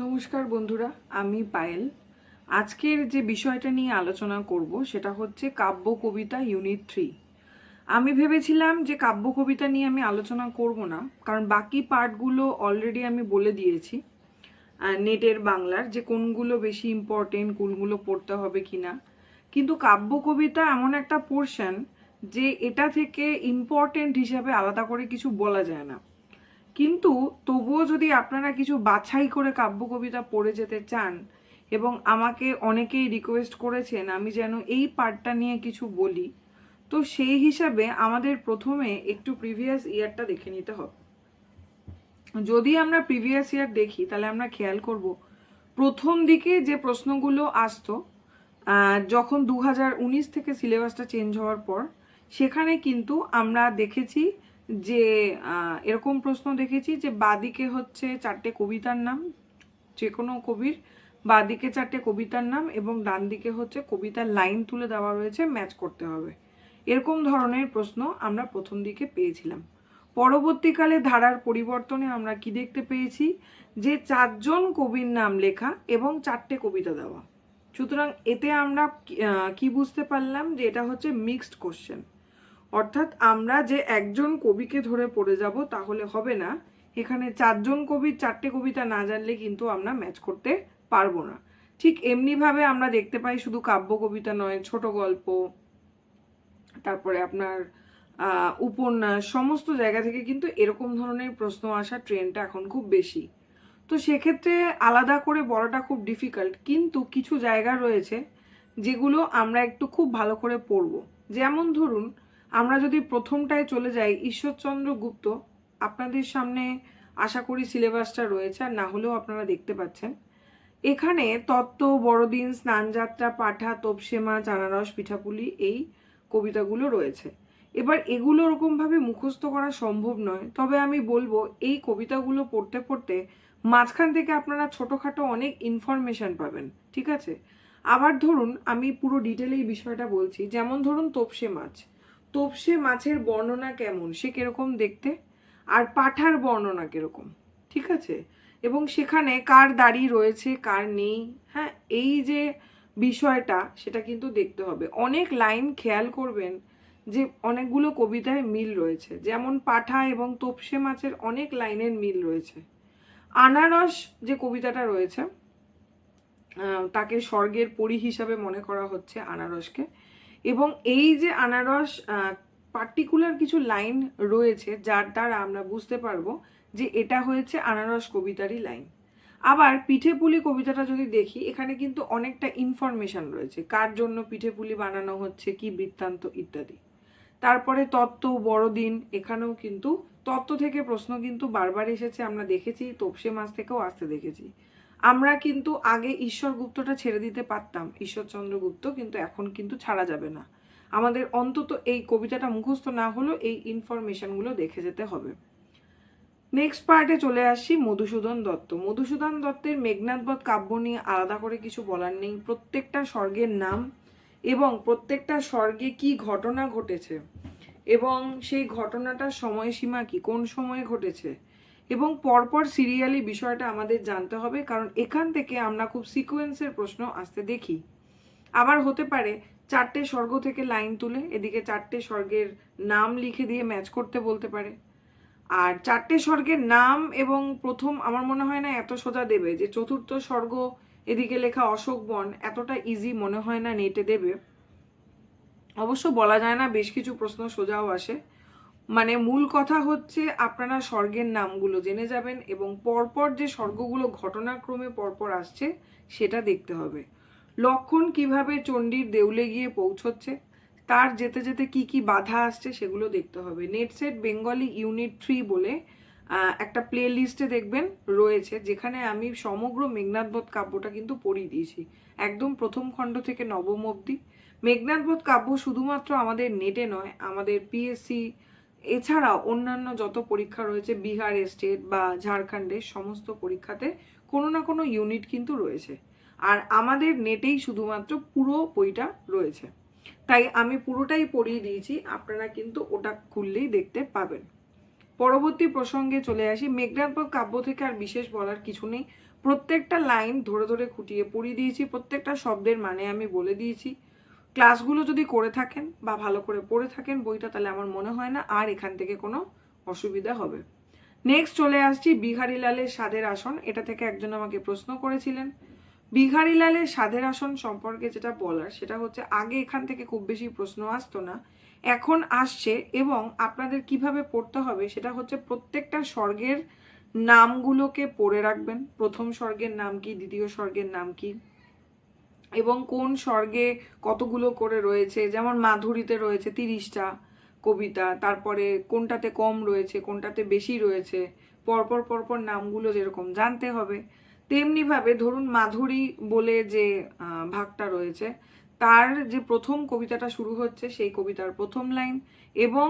নমস্কার বন্ধুরা, আমি পায়েল। আজকের যে বিষয়টা নিয়ে আলোচনা করব সেটা হচ্ছে কাব্য কবিতা ইউনিট থ্রি। আমি ভেবেছিলাম যে কাব্য কবিতা নিয়ে আমি আলোচনা করব না, কারণ বাকি পার্টগুলো অলরেডি আমি বলে দিয়েছি। নেটের বাংলার যে কোনগুলো বেশি ইম্পর্টেন্ট কোনগুলো পড়তে হবে কি না কিন্তু কাব্য কবিতা এমন একটা পোর্শন যে এটা থেকে ইম্পর্টেন্ট হিসাবে আলাদা করে কিছু বলা যায় না। কিন্তু তবুও যদি আপনারা কিছু বাছাই করে কাব্য কবিতা পড়ে যেতে চান এবং আমাকে অনেকেই রিকোয়েস্ট করেছেন আমি যেন এই পার্টটা নিয়ে কিছু বলি, তো সেই হিসাবে আমাদের প্রথমে একটু প্রিভিয়াস ইয়ারটা দেখে নিতে হবে। যদি আমরা প্রিভিয়াস ইয়ার দেখি, তাহলে আমরা খেয়াল করব, প্রথম দিকে যে প্রশ্নগুলো আসতো যখন দু হাজার উনিশ থেকে সিলেবাসটা চেঞ্জ হওয়ার পর, সেখানে কিন্তু আমরা দেখেছি যে এরকম প্রশ্ন দেখেছি যে বাদিকে হচ্ছে চারটে কবিতার নাম যে কোনো কবির বাদিকে চারটে কবিতার নাম এবং ডান দিকে হচ্ছে কবিতার লাইন তুলে দেওয়া রয়েছে, ম্যাচ করতে হবে। এরকম ধরনের প্রশ্ন আমরা প্রথম দিকে পেয়েছিলাম। পরবর্তীকালে ধারার পরিবর্তনে আমরা কি দেখতে পেয়েছি? যে চারজন কবির নাম লেখা এবং চারটে কবিতা দেওয়া। সুতরাং এতে আমরা কি- বুঝতে পারলাম যে এটা হচ্ছে মিক্সড কোশ্চেন অর্থাৎ আমরা যে একজন কবিকে ধরে পড়ে যাব তাহলে হবে না। এখানে চারজন কবির চারটে কবিতা না জানলে কিন্তু আমরা ম্যাচ করতে পারব না। ঠিক এমনিভাবে আমরা দেখতে পাই শুধু কাব্য কবিতা নয়, ছোট গল্প, তারপরে আপনার উপন্যাস, সমস্ত জায়গা থেকে কিন্তু এরকম ধরনের প্রশ্ন আসার ট্রেন্ডটা এখন খুব বেশি। তো সেক্ষেত্রে আলাদা করে বলাটা খুব ডিফিকাল্ট কিন্তু কিছু জায়গা রয়েছে যেগুলো আমরা একটু খুব ভালো করে পড়ব। যেমন ধরুন, আমরা যদি প্রথমটায় চলে যাই, ঈশ্বরচন্দ্র গুপ্ত, আপনাদের সামনে আশা করি সিলেবাসটা রয়েছে, আর না হলেও আপনারা দেখতে পাচ্ছেন। এখানে তত্ত্ব, বড়দিন, স্নানযাত্রা, পাঠা তোপসে মাছ আনারস পিঠাপুলি এই কবিতাগুলো রয়েছে। এবার এগুলো ওরকমভাবে মুখস্থ করা সম্ভব নয়, তবে আমি বলব এই কবিতাগুলো পড়তে পড়তে মাঝখান থেকে আপনারা ছোটোখাটো অনেক ইনফরমেশন পাবেন, ঠিক আছে? আবার ধরুন, আমি পুরো ডিটেলে এই বিষয়টা বলছি, যেমন ধরুন তোপসে মাছ। তোপসে মাছের বর্ণনা কেমন? সে কীরকম দেখতে? আর পাঠার বর্ণনা কীরকম? ঠিক আছে? এবং সেখানে কার দাড়ি রয়েছে, কার নেই হ্যাঁ? এই যে বিষয়টা, সেটা কিন্তু দেখতে হবে। অনেক লাইন খেয়াল করবেন যে অনেকগুলো কবিতায় মিল রয়েছে। যেমন পাঠা এবং তোপসে মাছের অনেক লাইনের মিল রয়েছে। আনারস যে কবিতাটা রয়েছে তাকে স্বর্গের পরী হিসাবে মনে করা হচ্ছে আনারসকে। এবং এই যে আনারস পার্টিকুলার কিছু লাইন রয়েছে যার দ্বারা আমরা বুঝতে পারব যে এটা হয়েছে আনারস কবিতারই লাইন আবার পিঠে পুলি কবিতাটা যদি দেখি, এখানে কিন্তু অনেকটা ইনফরমেশন রয়েছে। কার জন্য পিঠে পুলি বানানো হচ্ছে, কি বৃত্তান্ত ইত্যাদি। তারপরে তত্ত্ব, বড়দিন, এখানেও কিন্তু তত্ত্ব থেকে প্রশ্ন কিন্তু বারবার এসেছে, আমরা দেখেছি, তোপসে মাছ থেকেও আসতে দেখেছি। আমরা কিন্তু আগে ঈশ্বর গুপ্তটা ছেড়ে দিতে পারতাম ঈশ্বরচন্দ্র গুপ্ত কিন্তু এখন কিন্তু ছাড়া যাবে না। আমাদের অন্তত এই কবিতাটা মুখস্থ না হলেও এই ইনফরমেশনগুলো দেখে যেতে হবে। নেক্সট পার্টে চলে আসি, মধুসূদন দত্ত। মধুসূদন দত্তের মেঘনাথবধ কাব্য নিয়ে আলাদা করে কিছু বলার নেই। প্রত্যেকটা স্বর্গের নাম এবং প্রত্যেকটা স্বর্গে কি ঘটনা ঘটেছে? এবং সেই ঘটনাটার সময়সীমা কি? কোন সময়ে ঘটেছে? এবং পরপর সিরিয়ালি বিষয়টা আমাদের জানতে হবে, কারণ এখান থেকে আমরা খুব সিকোয়েন্সের প্রশ্ন আসতে দেখি। আবার হতে পারে চারটে স্বর্গ থেকে লাইন তুলে এদিকে চারটে স্বর্গের নাম লিখে দিয়ে ম্যাচ করতে বলতে পারে। আর চারটে স্বর্গের নাম এবং প্রথম আমার মনে হয় না এত সোজা দেবে যে চতুর্থ স্বর্গ এদিকে লেখা অশোক বন এতটা ইজি মনে হয় না নেটে দেবে। অবশ্য বলা যায় না, বেশ কিছু প্রশ্ন সোজাও আসে। মানে মূল কথা হচ্ছে আপনারা স্বর্গের নামগুলো জেনে যাবেন এবং পরপর যে স্বর্গগুলো ঘটনাক্রমে পরপর আসছে, সেটা দেখতে হবে। লক্ষণ কীভাবে চণ্ডীর দেউলে গিয়ে পৌঁছচ্ছে, তার যেতে যেতে কি কি বাধা আসছে, সেগুলো দেখতে হবে। নেটসেট বেঙ্গলি ইউনিট থ্রি বলে একটা প্লে লিস্টে দেখবেন রয়েছে, যেখানে আমি সমগ্র মেঘনাথবধ কাব্যটা কিন্তু পড়িয়ে দিয়েছি। একদম প্রথম খণ্ড থেকে নবম অবধি। মেঘনাথবধ কাব্য শুধুমাত্র আমাদের নেটে নয়, আমাদের পিএসসি এছাড়া অন্যান্য যত পরীক্ষা রয়েছে, বিহার স্টেট বা ঝাড়খণ্ডের সমস্ত পরীক্ষাতে কোনো না কোনো ইউনিট কিন্তু রয়েছে। আর আমাদের নেটেই শুধুমাত্র পুরো বইটা রয়েছে। তাই আমি পুরোটাই পড়িয়ে দিয়েছি, আপনারা কিন্তু ওটা খুললেই দেখতে পাবেন। পরবর্তী প্রসঙ্গে চলে আসি। মেঘনাথপদ কাব্য থেকে আর বিশেষ বলার কিছু নেই। প্রত্যেকটা লাইন ধরে ধরে খুঁটিয়ে পড়িয়ে দিয়েছি, প্রত্যেকটা শব্দের মানে আমি বলে দিয়েছি। ক্লাসগুলো যদি করে থাকেন বা ভালো করে পড়ে থাকেন বইটা, তাহলে আমার মনে হয় না আর এখান থেকে কোনো অসুবিধা হবে। নেক্সট চলে আসছি বিহারীলালের স্বাদের আসন। এটা থেকে একজন আমাকে প্রশ্ন করেছিলেন। বিহারীলালের স্বাদের আসন সম্পর্কে যেটা বলার, সেটা হচ্ছে আগে এখান থেকে খুব বেশি প্রশ্ন আসতো না, এখন আসছে এবং আপনাদের কীভাবে পড়তে হবে সেটা হচ্ছে প্রত্যেকটা স্বর্গের নামগুলোকে পড়ে রাখবেন। প্রথম স্বর্গের নাম কি, দ্বিতীয় স্বর্গের নাম কি? এবং কোন স্বর্গে কতগুলো করে রয়েছে? যেমন মাধুরীতে রয়েছে তিরিশটা কবিতা, তারপরে কোনটাতে কম রয়েছে, কোনটাতে বেশি রয়েছে, পরপর পরপর নামগুলো যেরকম জানতে হবে। তেমনিভাবে ধরুন মাধুরী বলে যে ভাগটা রয়েছে, তার যে প্রথম কবিতাটা শুরু হচ্ছে সেই কবিতার প্রথম লাইন এবং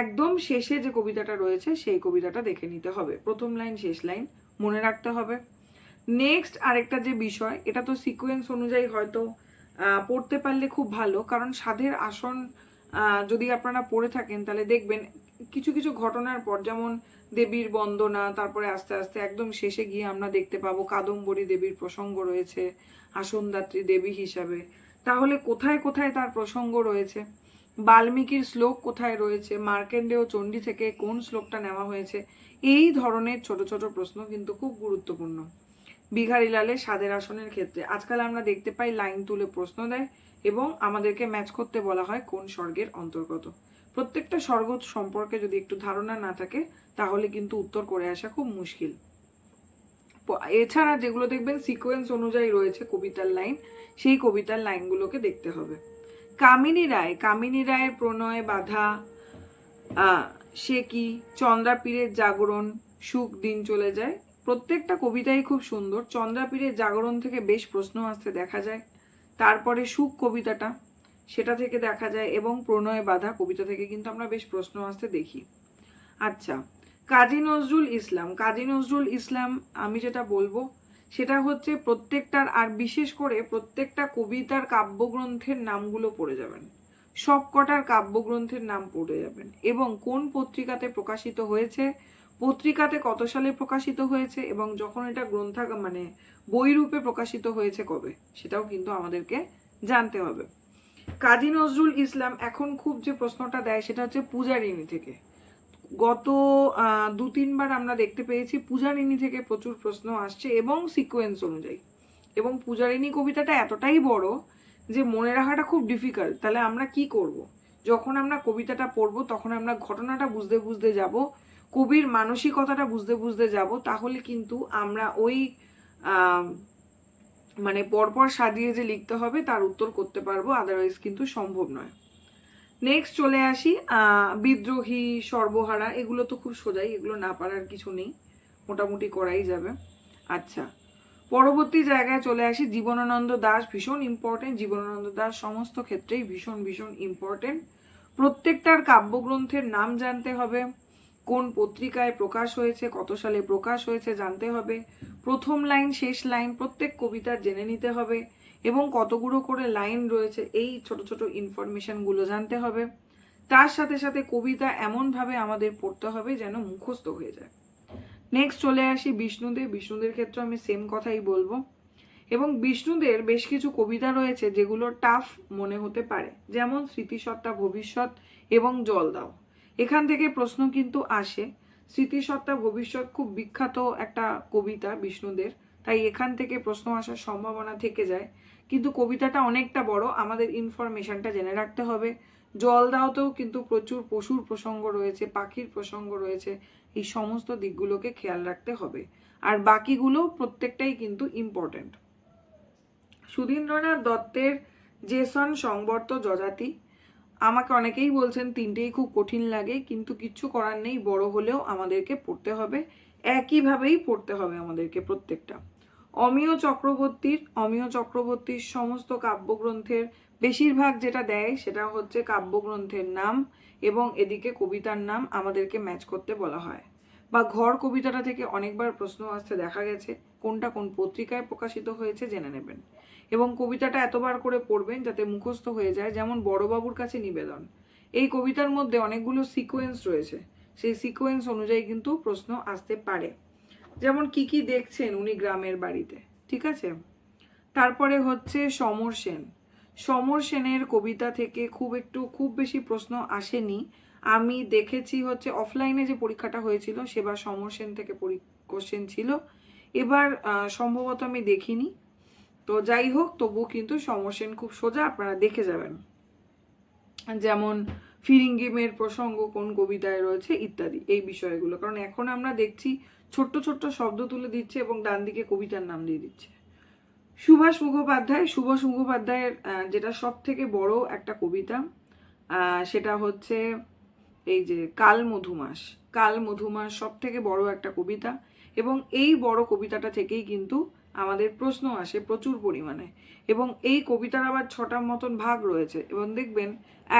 একদম শেষে যে কবিতাটা রয়েছে সেই কবিতাটা দেখে নিতে হবে। প্রথম লাইন, শেষ লাইন মনে রাখতে হবে। নেক্সট আরেকটা যে বিষয়, এটা তো সিকোয়েন্স অনুযায়ী হয়তো পড়তে পারলে খুব ভালো, কারণ সাধের আসন যদি আপনারা পড়ে থাকেন, তাহলে দেখবেন কিছু কিছু ঘটনার পর, যেমন দেবীর বন্দনা, তারপরে আস্তে আস্তে একদম শেষে গিয়ে আমরা দেখতে পাবো কাদম্বরী দেবীর প্রসঙ্গ রয়েছে, আসনদাত্রী দেবী হিসাবে। তাহলে কোথায় কোথায় তার প্রসঙ্গ রয়েছে? বাল্মীকির শ্লোক কোথায় রয়েছে? মার্কেন্ডেয় চণ্ডী থেকে কোন শ্লোকটা নেওয়া হয়েছে? এই ধরনের ছোট ছোট প্রশ্ন কিন্তু খুব গুরুত্বপূর্ণ। বিহারীলালের স্বাদের আসনের ক্ষেত্রে। আজকাল আমরা দেখতে পাই লাইন তুলে প্রশ্ন দেয় এবং আমাদেরকে ম্যাচ করতে বলা হয় কোন স্বর্গের অন্তর্গত। প্রত্যেকটা স্বর্গ সম্পর্কে যদি একটু ধারণা না থাকে, তাহলে কিন্তু উত্তর করে আসা খুব মুশকিল। এছাড়া যেগুলো দেখবেন সিকোয়েন্স অনুযায়ী রয়েছে কবিতার লাইন সেই কবিতার লাইনগুলোকে দেখতে হবে। কামিনী রায়, কামিনী রায়ের প্রণয় বাধা সে কি? চন্দ্রাপীরের জাগরণ, সুখ দিন চলে যায়। প্রত্যেকটা কবিতাই খুব সুন্দর। চন্দ্রাপীরের জাগরণ থেকে বেশ প্রশ্ন আসতে দেখা যায়। তারপরে সুখ কবিতাটা, সেটা থেকে দেখা যায় এবং প্রণয় বাধা কবিতা থেকে কিন্তু আমরা বেশ প্রশ্ন আসতে দেখি। আচ্ছা কাজী নজরুল ইসলাম। কাজী নজরুল ইসলাম, আমি যেটা বলব, সেটা হচ্ছে প্রত্যেকটার, আর বিশেষ করে প্রত্যেকটা কবিতার কাব্যগ্রন্থের নামগুলো পড়ে যাবেন। সব কটার কাব্যগ্রন্থের নাম পড়ে যাবেন। এবং কোন পত্রিকাতে প্রকাশিত হয়েছে পত্রিকাতে কত সালে প্রকাশিত হয়েছে এবং যখন এটা গ্রন্থা মানে বই রূপে প্রকাশিত হয়েছে কবে, সেটাও কিন্তু আমাদেরকে জানতে হবে। কাজী নজরুল ইসলাম এখন খুব যে প্রশ্নটা দেয় সেটা হচ্ছে পূজারিনী থেকে। গত দু তিনবার আমরা দেখতে পেয়েছি পূজারিণী থেকে প্রচুর প্রশ্ন আসছে এবং সিকোয়েন্স অনুযায়ী। এবং পূজারিণী কবিতাটা এতটাই বড় যে মনে রাখাটা খুব ডিফিকাল্ট তাহলে আমরা কি করব। যখন আমরা কবিতাটা পড়ব, তখন আমরা ঘটনাটা বুঝতে বুঝতে যাব কবির মানসিকতাটা বুঝতে বুঝতে যাব, তাহলে কিন্তু আমরা ওই মানে পরপর সাজিয়ে যে লিখতে হবে তার উত্তর করতে পারব আদারওয়াইজ কিন্তু সম্ভব নয়। নেক্সট চলে আসি বিদ্রোহী, সর্বহারা, এগুলো তো খুব সোজাই, এগুলো না পারার কিছু নেই, মোটামুটি করাই যাবে। আচ্ছা পরবর্তী জায়গায় চলে আসি, জীবনানন্দ দাস ভীষণ ইম্পর্টেন্ট জীবনানন্দ দাস সমস্ত ক্ষেত্রেই ভীষণ ভীষণ ইম্পর্টেন্ট প্রত্যেকটার কাব্যগ্রন্থের নাম জানতে হবে। কোন পত্রিকায় প্রকাশ হয়েছে, কত সালে প্রকাশ হয়েছে জানতে হবে। প্রথম লাইন, শেষ লাইন, প্রত্যেক কবিতার জেনে নিতে হবে এবং কতগুলো করে লাইন রয়েছে, এই ছোট ছোট ইনফরমেশনগুলো জানতে হবে। তার সাথে সাথে কবিতা এমনভাবে আমাদের পড়তে হবে যেন মুখস্থ হয়ে যায়। নেক্সট চলে আসি বিষ্ণুদের। বিষ্ণুদের ক্ষেত্রে আমি সেম কথাই বলব। এবং বিষ্ণুদের বেশ কিছু কবিতা রয়েছে যেগুলো টাফ মনে হতে পারে। যেমন স্মৃতিসত্তা, ভবিষ্যৎ এবং জল দাও এখান থেকে প্রশ্ন কিন্তু আসে স্মৃতিসত্তা ভবিষ্যৎ খুব বিখ্যাত একটা কবিতা বিষ্ণুদের, তাই এখান থেকে প্রশ্ন আসার সম্ভাবনা থেকে যায়। কিন্তু কবিতাটা অনেকটা বড়, আমাদের ইনফরমেশনটা জেনে রাখতে হবে। জল দাওতেও কিন্তু প্রচুর পশুর প্রসঙ্গ রয়েছে, পাখির প্রসঙ্গ রয়েছে, এই সমস্ত দিকগুলোকে খেয়াল রাখতে হবে। আর বাকিগুলো প্রত্যেকটাই কিন্তু ইম্পর্ট্যান্ট সুধীন্দ্রনাথ দত্তের জেসন সংবর্ত যজাতি আমাকে অনেকেই বলছেন, তিনটেই খুব কঠিন লাগে, কিন্তু কিচ্ছু করার নেই, বড় হলেও আমাদেরকে পড়তে হবে। একইভাবেই পড়তে হবে আমাদেরকে প্রত্যেকটা। অমিয় চক্রবর্তীর অমিয় চক্রবর্তীর সমস্ত কাব্যগ্রন্থের বেশিরভাগ যেটা দেয়, সেটা হচ্ছে কাব্যগ্রন্থের নাম এবং এদিকে কবিতার নাম আমাদেরকে ম্যাচ করতে বলা হয়। বা ঘর কবিতাটা থেকে অনেকবার প্রশ্ন আসতে দেখা গেছে, কোনটা কোন পত্রিকায় প্রকাশিত হয়েছে, জেনে নেবেন। এবং কবিতাটা এতবার করে পড়বেন যাতে মুখস্থ হয়ে যায়, যেমন বড়বাবুর কাছে নিবেদন। এই কবিতার মধ্যে অনেকগুলো সিকোয়েন্স রয়েছে। সেই সিকোয়েন্স অনুযায়ী কিন্তু প্রশ্ন আসতে পারে। যেমন, কি কি দেখছেন উনি গ্রামের বাড়িতে? ঠিক আছে? তারপরে হচ্ছে সমর সেন। সমর সেনের কবিতা থেকে খুব একটু, খুব বেশি প্রশ্ন আসেনি। আমি দেখেছি হচ্ছে অফলাইনে যে পরীক্ষাটা হয়েছিল, সেবার সমর সেন থেকে কোশ্চেন ছিল। এবার সম্ভবত আমি দেখিনি। তো যাই হোক তবু কিন্তু সমর সেন খুব সোজা, আপনারা দেখে যাবেন। যেমন ফিরিঙ্গিমের প্রসঙ্গ, কোন কবিতায় রয়েছে ইত্যাদি, এই বিষয়গুলো। কারণ এখন আমরা দেখছি ছোট্ট ছোট্ট শব্দ তুলে দিচ্ছে এবং ডান দিকে কবিতার নাম দিয়ে দিচ্ছে। সুভাষ মুখোপাধ্যায়, সুভাষ মুখোপাধ্যায়ের যেটা সব থেকে বড় একটা কবিতা সেটা হচ্ছে এই যে কাল মধুমাস। কাল মধুমাস সব থেকে বড় একটা কবিতা এবং এই বড় কবিতাটা থেকেই কিন্তু আমাদের প্রশ্ন আসে প্রচুর পরিমাণে। এবং এই কবিতার আবার ছটার মতন ভাগ রয়েছে। এবং দেখবেন,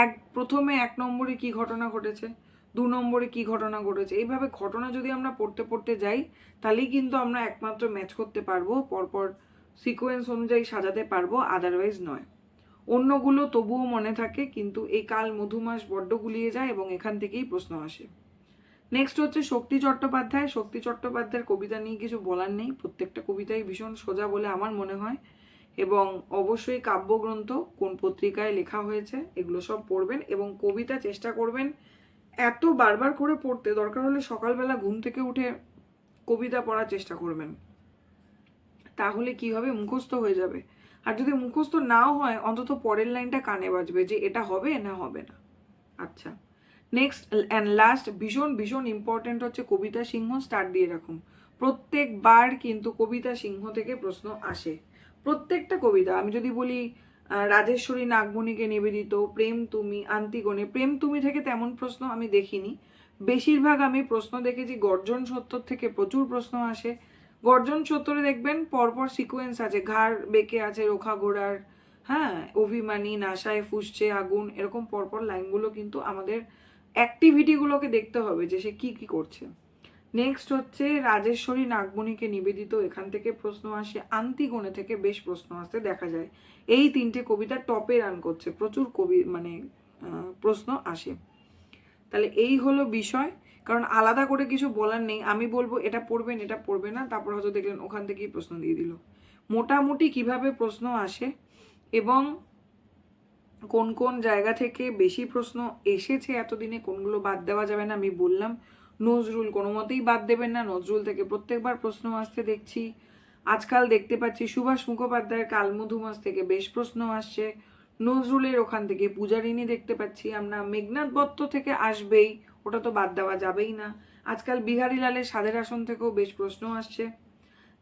এক, প্রথমে এক নম্বরে কি ঘটনা ঘটেছে, দু নম্বরে কি ঘটনা ঘটেছে। এইভাবে ঘটনা যদি আমরা পড়তে পড়তে যাই, তাহলেই কিন্তু আমরা একমাত্র ম্যাচ করতে পারব, পরপর সিকোয়েন্স অনুযায়ী সাজাতে পারব আদারওয়াইজ নয়। অন্যগুলো তবুও মনে থাকে, কিন্তু এই কাল মধুমাস বড্ড গুলিয়ে যায় এবং এখান থেকেই প্রশ্ন আসে। নেক্সট হচ্ছে শক্তি চট্টোপাধ্যায়। শক্তি চট্টোপাধ্যায়ের কবিতা নিয়ে কিছু বলার নেই। প্রত্যেকটা কবিতাই ভীষণ সোজা বলে আমার মনে হয়। এবং অবশ্যই কাব্যগ্রন্থ, কোন পত্রিকায় লেখা হয়েছে, এগুলো সব পড়বেন এবং কবিতা চেষ্টা করবেন এত বারবার করে পড়তে। দরকার হলে সকালবেলা ঘুম থেকে উঠে কবিতা পড়ার চেষ্টা করবেন। তাহলে কি হবে? মুখস্থ হয়ে যাবে। আর যদি মুখস্থ নাও হয়, অন্তত পরের লাইনটা কানে বাজবে যে এটা হবে না হবে না। আচ্ছা। নেক্সট অ্যান্ড লাস্ট ভীষণ ভীষণ ইম্পর্ট্যান্ট হচ্ছে কবিতা সিংহ স্টার্ট দিয়ে রাখুন। প্রত্যেকবার কিন্তু কবিতা সিংহ থেকে প্রশ্ন আসে। প্রত্যেকটা কবিতা, আমি যদি বলি রাজেশ্বরী নাগমণিকে নিবেদিত, প্রেম তুমি আন্তিগণে প্রেম তুমি থেকে তেমন প্রশ্ন আমি দেখিনি। বেশিরভাগ আমি প্রশ্ন দেখেছি গর্জন সত্তর থেকে প্রচুর প্রশ্ন আসে। গর্জন সত্তরে দেখবেন পরপর সিকোয়েন্স আছে, ঘাড় বেঁকে আছে রোখা ঘোড়ার হ্যাঁ অভিমানী নাশায় ফুসছে আগুন, এরকম পরপর লাইনগুলো কিন্তু আমাদের অ্যাক্টিভিটিগুলোকে দেখতে হবে যে সে কি কি করছে। নেক্সট হচ্ছে রাজেশ্বরী নাগমণিকে নিবেদিত। এখান থেকে প্রশ্ন আসে, আন্তিগণে থেকে বেশ প্রশ্ন আসতে দেখা যায়। এই তিনটে কবিতা টপে রান করছে, প্রচুর কবি মানে প্রশ্ন আসে। তাহলে এই হলো বিষয়, কারণ আলাদা করে কিছু বলার নেই। আমি বলব, এটা পড়বেন, এটা পড়বে না, তারপর হয়তো দেখলেন ওখান থেকেই প্রশ্ন দিয়ে দিল। মোটামুটি কীভাবে প্রশ্ন আসে এবং কোন কোন জায়গা থেকে বেশি প্রশ্ন এসেছে এতদিনে, কোনগুলো বাদ দেওয়া যাবে না আমি বললাম। নজরুল কোনো মতেই বাদ দেবেন না। নজরুল থেকে প্রত্যেকবার প্রশ্ন আসতে দেখছি। আজকাল দেখতে পাচ্ছি সুভাষ মুখোপাধ্যায়ের কালমধুমাস থেকে বেশ প্রশ্ন আসছে। নজরুলের ওখান থেকে পূজারিনী দেখতে পাচ্ছি। আমরা মেঘনাথ বত্ত থেকে আসবেই, ওটা তো বাদ দেওয়া যাবেই না। আজকাল বিহারী লালের সাধের আসন থেকেও বেশ প্রশ্ন আসছে।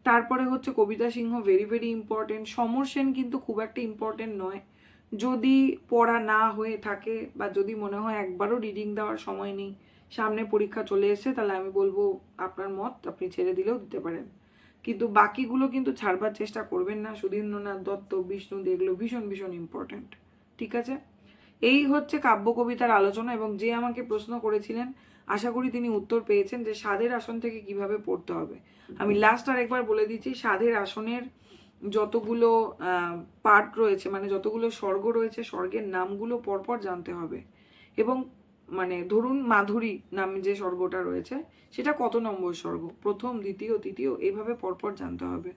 তারপরে হচ্ছে Kabita Sinha very very important Samar Sen কিন্তু খুব একটা ইম্পর্টেন্ট নয়। যদি পড়া না হয়ে থাকে বা যদি মনে হয় একবারও রিডিং দেওয়ার সময় নেই, সামনে পরীক্ষা চলে এসে তাহলে আমি বলব আপনার মত আপনি ছেড়ে দিলেও দিতে পারেন। কিন্তু বাকিগুলো কিন্তু ছাড়বার চেষ্টা করবেন না। সুধীন্দ্রনাথ দত্ত, বিষ্ণু এগুলো ভীষণ ভীষণ ইম্পর্ট্যান্ট ঠিক আছে? এই হচ্ছে কাব্য কবিতার আলোচনা এবং যে আমাকে প্রশ্ন করেছিলেন, আশা করি তিনি উত্তর পেয়েছেন যে সাধের আসন থেকে কীভাবে পড়তে হবে। আমি লাস্ট আর একবার বলে দিচ্ছি, সাধের আসনের যতগুলো পার্ট রয়েছে মানে যতগুলো স্বর্গ রয়েছে, স্বর্গের নামগুলো পরপর জানতে হবে। এবং মানে ধরুন মাধুরী নামে যে স্বর্গটা রয়েছে, সেটা কত নম্বর স্বর্গ? প্রথম, দ্বিতীয়, তৃতীয়, এইভাবে পরপর জানতে হবে।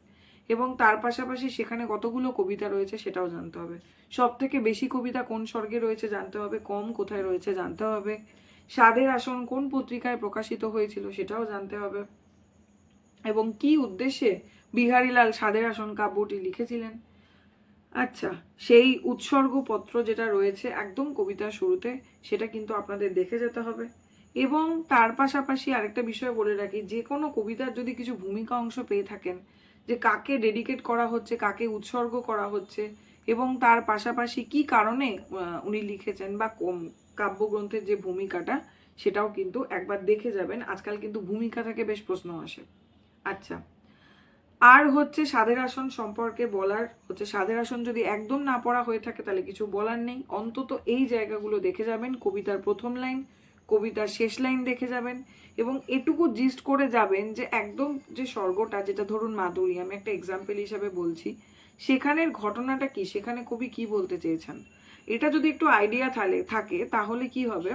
এবং তার পাশাপাশি সেখানে কতগুলো কবিতা রয়েছে, সেটাও জানতে হবে। সব থেকে বেশি কবিতা কোন স্বর্গে রয়েছে জানতে হবে, কম কোথায় রয়েছে জানতে হবে। সাদের আসন কোন পত্রিকায় প্রকাশিত হয়েছিল, সেটাও জানতে হবে। এবং কি উদ্দেশ্যে বিহারীলাল সাদের আসন কাব্যটি লিখেছিলেন। আচ্ছা সেই উৎসর্গপত্র যেটা রয়েছে একদম কবিতার শুরুতে, সেটা কিন্তু আপনাদের দেখে যেতে হবে। এবং তার পাশাপাশি আরেকটা বিষয় বলে রাখি, যে কোনো কবিতার যদি কিছু ভূমিকা অংশ পেয়ে থাকেন, যে কাকে ডেডিকেট করা হচ্ছে, কাকে উৎসর্গ করা হচ্ছে, এবং তার পাশাপাশি কি কারণে উনি লিখেছেন বা কাব্যগ্রন্থের যে ভূমিকাটা, সেটাও কিন্তু একবার দেখে যাবেন। আজকাল কিন্তু ভূমিকা থেকে বেশ প্রশ্ন আসে। আচ্ছা আর হচ্ছে সাধের আসন সম্পর্কে বলার, হচ্ছে সাধের আসন যদি একদম না পড়া হয়ে থাকে তাহলে কিছু বলার নেই। অন্তত এই জায়গাগুলো দেখে যাবেন, কবিতার প্রথম লাইন, কবিতার শেষ লাইন দেখে যাবেন এবং এটুকু জিস্ট করে যাবেন যে একদম যে স্বর্গটা, যেটা ধরুন মাধুরী, আমি একটা এক্সাম্পল হিসাবে বলছি, সেখানের ঘটনাটা কি, সেখানে কবি কি বলতে চেয়েছেন? এটা যদি একটু আইডিয়া থালে, থাকে, তাহলে কি হবে?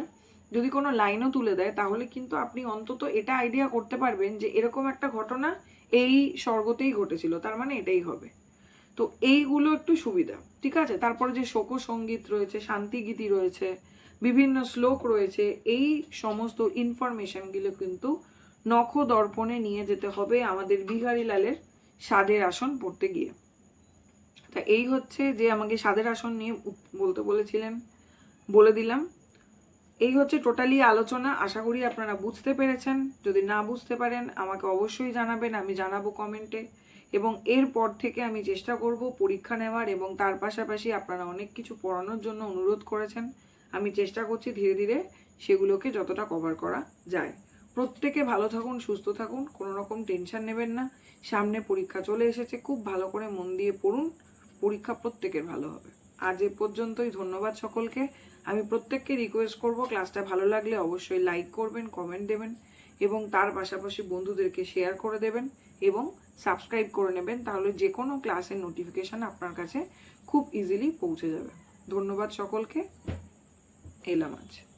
যদি কোনো লাইনও তুলে দেয়, তাহলে কিন্তু আপনি অন্তত এটা আইডিয়া করতে পারবেন যে এরকম একটা ঘটনা এই স্বর্গতেই ঘটেছিল, তার মানে এটাই হবে। তো এইগুলো একটু সুবিধা, ঠিক আছে? তারপরে যে শোক সংগীত রয়েছে, শান্তিগীতি রয়েছে, বিভিন্ন শ্লোক রয়েছে, এই সমস্ত ইনফরমেশনগুলো কিন্তু নখ দর্পণে নিয়ে যেতে হবে আমাদের বিহারীলালের স্বাদের আসন পড়তে গিয়ে। তা এই হচ্ছে যে আমাকে স্বাদের আসন নিয়ে বলতে বলেছিলেন, বলে দিলাম। এই হচ্ছে টোটালি আলোচনা। আশা করি আপনারা বুঝতে পেরেছেন। যদি না বুঝতে পারেন, আমাকে অবশ্যই জানাবেন, আমি জানাব কমেন্টে। এবং এরপর থেকে আমি চেষ্টা করব পরীক্ষা নেওয়ার এবং তার পাশাপাশি আপনারা অনেক কিছু পড়ানোর জন্য অনুরোধ করেছেন। আমি চেষ্টা করছি ধীরে ধীরে সেগুলোকে যতটা কভার করা যায়। প্রত্যেকে ভালো থাকুন, সুস্থ থাকুন, কোনো রকম টেনশন নেবেন না। সামনে পরীক্ষা চলে এসেছে, খুব ভালো করে মন দিয়ে পড়ুন। পরীক্ষা প্রত্যেকের ভালো হবে। আজ এ পর্যন্তই, ধন্যবাদ সকলকে। আমি প্রত্যেককে রিকোয়েস্ট করব ক্লাসটা ভালো লাগলে অবশ্যই লাইক করবেন কমেন্ট দেবেন এবং তার পাশাপাশি বন্ধুদেরকে শেয়ার করে দেবেন এবং সাবস্ক্রাইব করে নেবেন তাহলে যে কোনো ক্লাসের নোটিফিকেশান আপনার কাছে খুব ইজিলি পৌঁছে যাবে। ধন্যবাদ সকলকে, এলাম আজ।